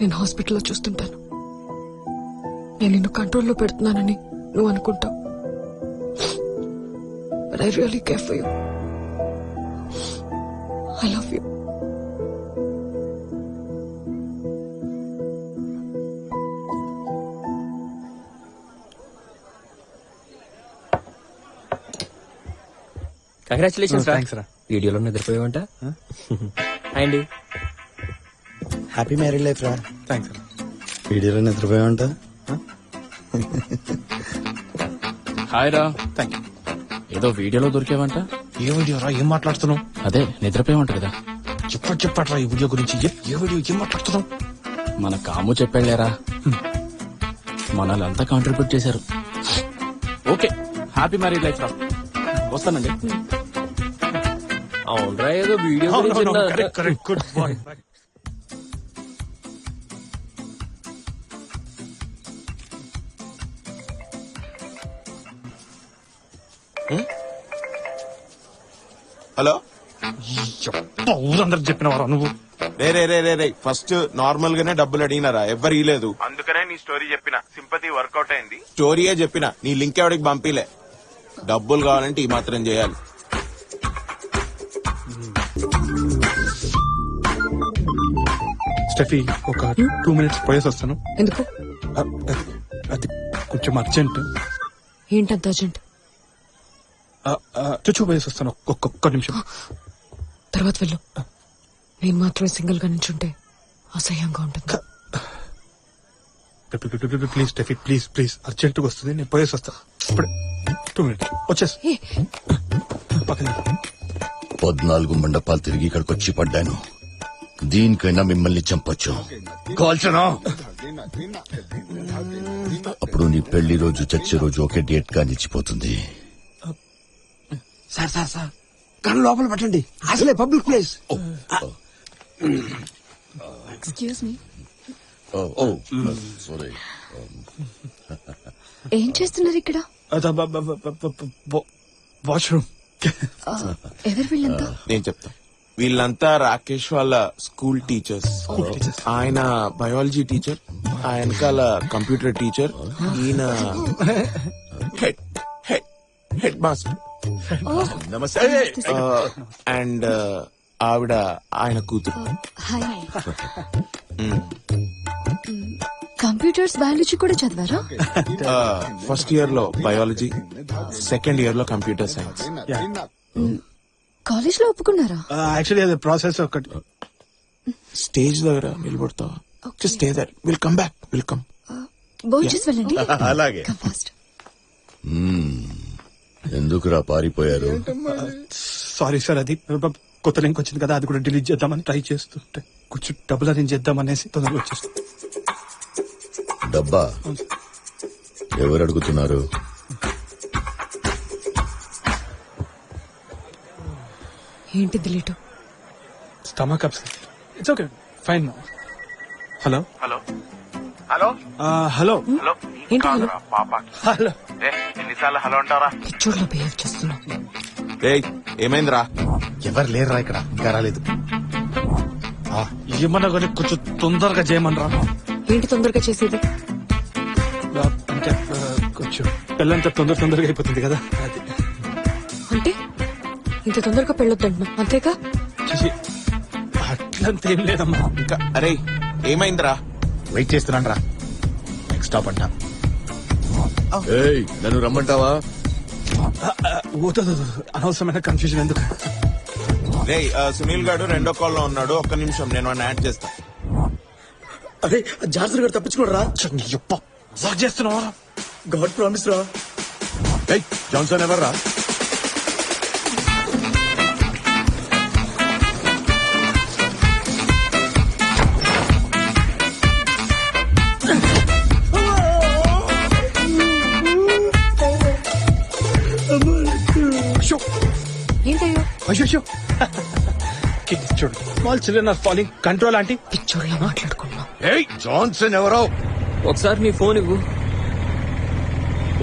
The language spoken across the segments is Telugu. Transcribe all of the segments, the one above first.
నేను హాస్పిటల్లో చూస్తుంటాను. నేను నిన్ను కంట్రోల్లో పెడుతున్నానని నువ్వు అనుకుంటావు. But I really care for you I love you congratulations రా థ్యాంక్స్ రా వీడియోలో నిద్రపోయావంట? అండి. హ్యాపీ మ్యారీడ్ లైఫ్ రా థ్యాంక్స్ రా వీడియోలో నిద్రపోయామంట హాయ్ రా థ్యాంక్ యూ ఏదో వీడియోలో దొరికేవంట? ఏ వీడియో రా ఏం మాట్లాడుతున్నావు? అదే నిద్రపోయావంట కదా. చెప్పట్ చెప్పట్రా ఈ వీడియో గురించి. ఏ- ఏ వీడియో ఏం మాట్లాడుతున్నావు? మన కాము చెప్పాడులేరా మనల్ని అంతా కాంట్రిబ్యూట్ చేశారు. ఓకే హ్యాపీ మ్యారీడ్ లైఫ్ రా వస్తానండి. అవునరా ఏదో వీడియో గురించి విన్నా. Correct correct good boy hello? ఊరందరికి చెప్పినవారా నువ్వు? రే రే రే రే రే ఫస్ట్ నార్మల్ గానే డబ్బులు అడిగినారా? ఎవ్వరు ఇలేదు అందుకనే నీ స్టోరీ చెప్పిన. సింపతి వర్కౌట్ అయింది. స్టోరీయే చెప్పిన. నీ లింక్ ఎవడికి పంపిలే? డబ్బులు కావాలంటే ఈ మాత్రం చేయాలి. స్టెఫీ ఒక టూ మినిట్స్ పోయేసి వస్తాను. ఎందుకు? అది కొంచెం అర్జెంట్. ఏంటంత అర్జెంట్? చుచ్చు పోయేసి వస్తాను. ఒక్క నిమిషం. తర్వాత వెళ్ళు. నేను మాత్రమే సింగిల్గా నించుంటే అసహ్యంగా ఉంటుంది. Please Steffi please please. అర్జెంట్గా వస్తుంది నేను పోయేసి వస్తా. ఇప్పుడు టూ మినిట్స్. వచ్చేసి. పద్నాలుగు మండపాలు తిరిగి ఇక్కడికి వచ్చి పడ్డాను. దీనికైనా మిమ్మల్ని చంపొచ్చు. కాల్చనా? అప్పుడు నీ పెళ్ళి రోజు చచ్చే రోజు ఒకే డేట్గా నిలిచిపోతుంది. Sir sir sir. కళ్ళు లోపల పెట్టండి. అసలే public place. Excuse me sorry ఏం చేస్తున్నారు ఇక్కడ? వాష్రూమ్. ఎవరు వీళ్ళంతా? నేను చెప్తా. వీళ్ళంతా రాకేష్ వాళ్ళ స్కూల్ టీచర్స్. ఆయన బయాలజీ టీచర్ ఆయన వెనకాల కంప్యూటర్ టీచర్ ఈయన హెడ్ హెడ్ హెడ్ మాస్టర్. నమస్తే. అండ్ ఆవిడ ఆయన కూతురు. హాయ్ కంప్యూటర్స్ బయాలజీ కూడా చదివారా? ఫస్ట్ ఇయర్లో బయాలజీ సెకండ్ ఇయర్లో కంప్యూటర్ సైన్స్. కాలేజ్లో ఒప్పుకున్నారా? యాక్చువల్లీ అది ప్రాసెస్ ఒకటి. స్టేజ్ దగ్గర నిలబడతావా? Just stay there will come back will come భోజేసి వెళ్ళండి. అలాగే. Come fast. ఎందుకురా పారిపోయారు? సారీ సార్ అది కొత్త లింక్ వచ్చింది కదా అది కూడా డిలీట్ చేద్దామని ట్రై చేస్తుంటే. కొంచెం డబ్బులు అరేంజ్ చేద్దామనేసి తొందరగా వచ్చేసి డబ్బా? ఎవరు అడుగుతున్నారు? ఏంటి దిలీటు stomach oops it's okay fine hello hello hello hello hello hello? పాప హలో అంటారా? పిచ్చోడ్లో బిహేవ్ చేస్తున్నావు ఏయ్ ఏమైందిరా? ఎవరు లేరురా ఇక్కడ? ఇంకా రాలేదు. ఏమన్నా కానీ కొంచెం తొందరగా చేయమనరా? ఏంటి తొందరగా చేసేది? ఆ, అంటే ఆ, కొంచెం పెళ్ళంతా తొందర తొందరగా అయిపోతుంది కదా? అది. అంటే? ఇంత తొందరగా పెళ్ళొద్దంటున్నా. అంతేగా? చూసి అట్లంతా ఏం లేదమ్మా. ఇంకా అరే ఏమైందిరా? వెయిట్ చేస్తున్నాను రా నెక్స్ట్ స్టాప్ అంట. ఏయ్ నన్ను రమ్మంటావా. అనవసరమైన కన్ఫ్యూజన్ ఎందుకు? రే సునీల్ గారు రెండో కాల్లో ఉన్నాడు ఒక్క నిమిషం నేను వాడిని యాడ్ చేస్తా. అరే జాగ్రత్త గారు తప్పించుకోడరా? వర్క్ చేస్తున్నావా? గాడ్ ప్రామిస్ రా ఏయ్ జాన్సన్ ఎవర్రా? అయ్యో చూడు. Small children are following control aunty పిచ్చోడ్లా మాట్లాడుకున్నావు ఏయ్ జాన్సన్ ఎవరో? ఒకసారి నీ ఫోన్ ఇవ్వు.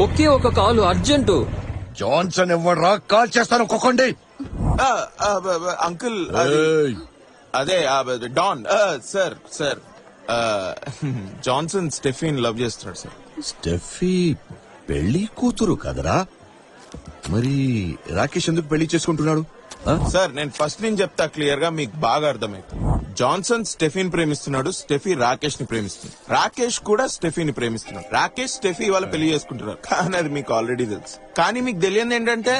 ఒకే ఒక కాలు అర్జెంటు. జాన్సన్ ఎవడ్రా కాల్ చేస్తాను ఒక్కొక్కండి. అంకుల్ అది- డాన్. ఆ, సార్ సార్. జాన్సన్ స్టెఫిన్ లవ్ చేస్తున్నాడు సార్. స్టెఫీ పెళ్ళి కూతురు కదరా? మరి రాకేష్ ఎందుకు పెళ్ళి చేసుకుంటున్నాడు? సార్ నేను ఫస్ట్ నేను చెప్తా క్లియర్గా మీకు బాగా అర్థమైంది జాన్సన్ స్టెఫిన్ ప్రేమిస్తున్నాడు స్టెఫీ రాకేష్ని ప్రేమిస్తుంది. రాకేష్ కూడా స్టెఫీని ప్రేమిస్తున్నాడు. రాకేష్ స్టెఫీ వాళ్ళ పెళ్ళి చేసుకుంటున్నారు. కానీ అది మీకు ఆల్రెడీ తెలుసు. కానీ మీకు తెలియదు ఏంటంటే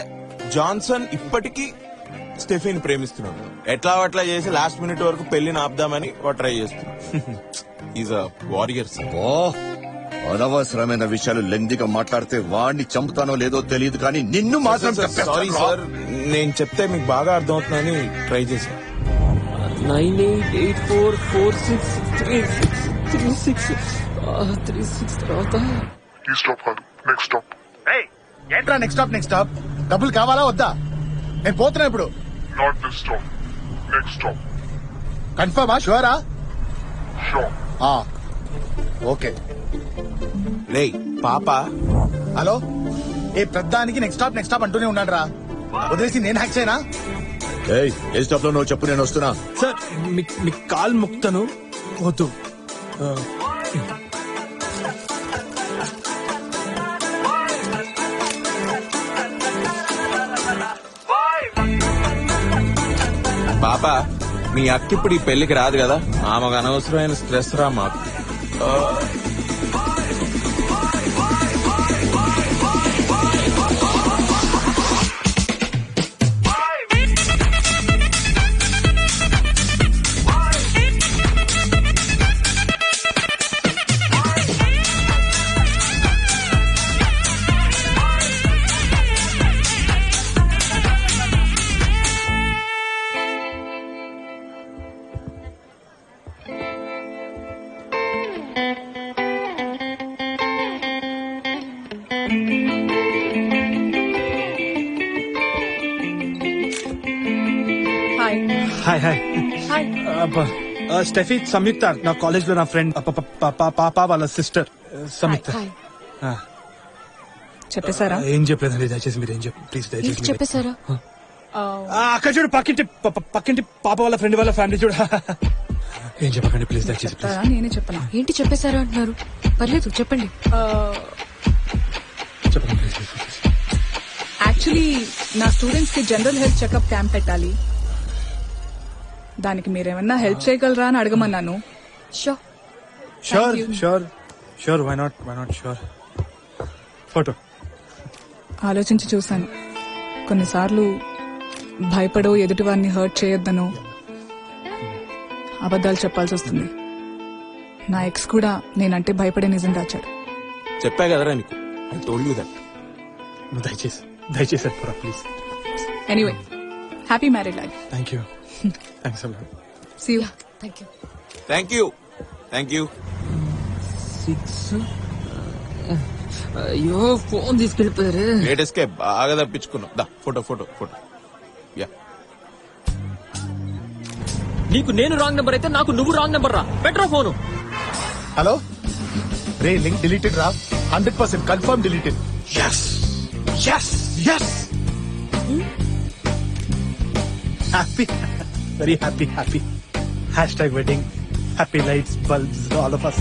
జాన్సన్ ఇప్పటికీ స్టెఫీని ప్రేమిస్తున్నాడు. ఎట్లా అట్లా చేసి లాస్ట్ మినిట్ వరకు పెళ్ళిని ఆపుదామని ఓ ట్రై చేస్తున్నాడు. ఈజ్ అ వారియర్ సార్ అనవసరమైన విషయాలు లెందిగా మాట్లాడితే వాడిని చంపుతానో లేదో తెలియదు కానీ నిన్ను మాత్రం సారీ. సార్ నేను చెప్తే మీకు బాగా అర్థమవుతుందని ట్రై చేశాను nine eight eight four four six three six three six three six తర్వాత. ఈ స్టాప్ కాదు నెక్స్ట్ స్టాప్ ఏంట్రా నెక్స్ట్ స్టాప్ నెక్స్ట్ స్టాప్ డబ్బులు కావాలా వద్దా? నేను పోతున్నా ఇప్పుడు. Not this stop next stop కన్ఫర్మా షూరా షో ఓకే. రే పాప. హలో? ఏ పెద్దానికి నెక్స్ట్ స్టాప్ నెక్స్ట్ స్టాప్ అంటూనే ఉన్నాడు రా వదిలేసి నేను హ్యాక్ చేయనా? ఏయ్, ఏ స్టాప్లో నువ్వు చెప్పు నేను వస్తున్నా. సార్ మీ కాల్ ముక్తను. వద్దు. పాప మీ అక్క ఇప్పుడు ఈ పెళ్ళికి రాదు కదా? ఆమెకు అనవసరమైన స్ట్రెస్ రా మాకు. ఆ. Hi hi hi hi Steffi Samyuktha. నా కాలేజ్లో నా ఫ్రెండ్ పాప వాళ్ళ సిస్టర్ సంయుక్త. హాయ్ ఆ, చెప్పేశారా? ఏం చెప్పలేదండి దయచేసి మీరు ఏం చెప్పు ప్లీజ్ దయచేసి ఏంటి మీరు- చెప్పేశారా? ఆ, అక్కడ చూడు పక్కింటి ప- ప- పక్కింటి పాప వాళ్ళ ఫ్రెండ్ వాళ్ళ ఫ్యామిలీ చూడు. ఏం చెప్పకండి ప్లీజ్ దయచేసి ప్లీజ్. నేనే చెప్పనా? ఏంటి చెప్పేశారా అంటున్నారు? పర్లేదు చెప్పండి. యాక్చువల్లీ నా స్టూడెంట్స్కి జనరల్ హెల్త్ చెకప్ క్యాంప్ పెట్టాలి. దానికి మీరేమన్నా హెల్ప్ చేయగలరా అని అడగమన్నాను. Sure you. Sure sure why not why not sure photo ఆలోచించి చూశాను. కొన్నిసార్లు భయపడో ఎదుటి వారిని హర్ట్ చేయొద్దనో అబద్ధాలు చెప్పాల్సి వస్తుంది. నా ఎక్స్ కూడా నేనంటే భయపడే నిజం దాచాడు. చెప్పా కదరా నీకు? ఐ టోల్డ్ యూ దట్ నువ్వు దయచేసి. దయచేసి పోరా please anyway happy married life thank you thanks అలా see you thank you thank you thank you six అయ్యో ఫోన్ తీసుకెళ్ళిపోయారు. లేటెస్ట్ కే బాగా తప్పించుకున్నాం. దా ఫోటో ఫోటో ఫోటో. యా నీకు నేను రాంగ్ నెంబర్ అయితే నాకు నువ్వు రాంగ్ నెంబర్ రా బెటర్ ఫోను. హలో రే లింక్ డిలీటెడ్ రా. Hundred percent confirm deleted. Yes yes yes happy very happy happy hashtag wedding happy lights bulbs all off అస్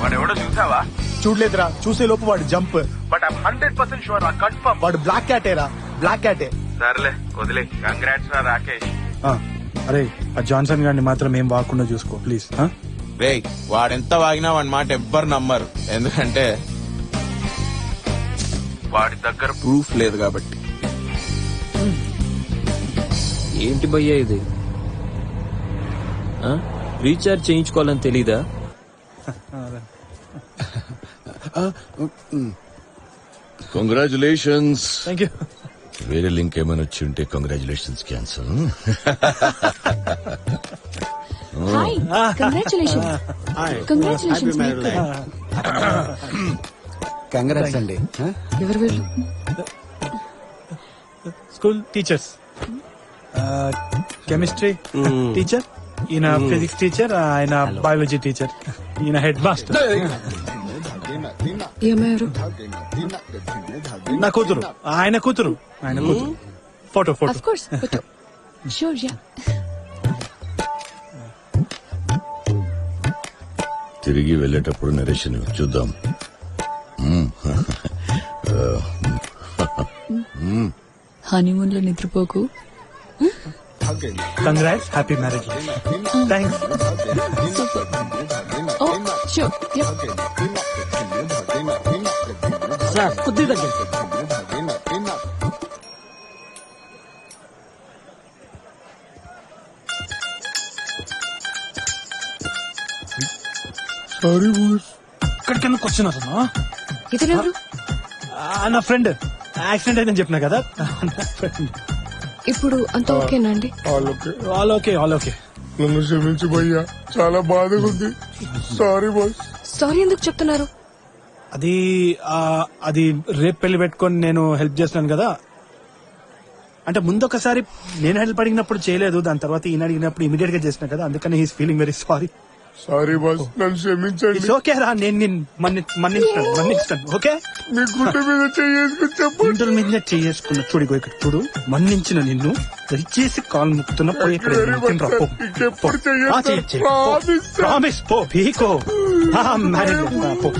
వాడు ఎవడో చూసావా? చూడలేదురా. చూసే లోపు వాడు jump. But I'm hundred percent sure ఆ కన్ఫర్మ్. వాడు బ్లాక్ క్యాటేరా. బ్లాక్ క్యాటే. సర్లే వదిలే. కంగ్రాట్స్ రా రాకేష్. అరే ఆ జాన్సన్ గారిని మాత్రం ఏం వాకుండా చూసుకో ప్లీజ్ రే వాడెంత వాగినా వాడి మాట ఎవ్వరు నమ్మరు. ఎందుకంటే వాడి దగ్గర ప్రూఫ్ లేదు కాబట్టి. ఏంటి భయ్యా ఇది? ఆ? రీఛార్జ్ చేయించుకోవాలని తెలీదా? కంగ్రాచులేషన్స్ థ్యాంక్ యూ వేరే లింక్ ఏమైనా వచ్చి ఉంటే congratulations cancel congratulation congratulations congrats అండి. ఎవరు వీళ్ళు? స్కూల్ టీచర్స్ కెమిస్ట్రీ టీచర్ ఈయన ఫిజిక్స్ టీచర్ ఆయన బయాలజీ టీచర్ ఈయన హెడ్ మాస్టర్ నా కూతురు. ఆయన కూతురు. ఆయన కూతురు. Photo photo of course sure yeah తిరిగి వెళ్ళేటప్పుడు నరేషన్ చూద్దాం. హనీమూన్లో నిద్రపోకు. కంగ్రాట్స్ హ్యాపీ మ్యారేజ్ థ్యాంక్స్ ఓ షూర్ సార్ కొద్ది దగ్గర సారీ బోస్ ఇక్కడికి ఎందుకు వచ్చినారు ఇతనెవరు నా ఫ్రెండ్. యాక్సిడెంట్ అయిందని చెప్పినా కదా? ఇప్పుడు అంత ఓకేనా అండి? All okay all okay all okay నన్ను క్షమించు భయ్యా. చాలా బాధగా ఉంది. సారీ బాస్ సారీ ఎందుకు చెప్తున్నారు? అది ఆ, అది రేపు పెళ్ళి పెట్టుకొని నేను హెల్ప్ చేస్తున్నాను కదా? అంటే ముందు ఒకసారి నేను హెల్ప్ అడిగినప్పుడు చేయలేదు దాని తర్వాత ఈయన అడిగినప్పుడు ఇమీడియట్గా చేసిన కదా? అందుకని he's feeling very sorry sorry boss నన్ను క్షమించండి. ఇట్స్ ఓకే రా నేను నిన్ను మన్ని- మన్నిస్తాను మన్నిస్తాను ఓకే మీ గుండె మీద చేసుకుని చెప్పండి గుండెల మీద చేసుకున్న చూడు ఇగో ఇక్కడ చూడు మన్నించిన నిన్ను దయచేసి కాల్ ముక్తున్నప్పుడు ఇక్కడ Very much, రా, పో. sir. ఇంకెప్పుడు sir. Promise, sir. పీకో. మ్యారేజ్ పో.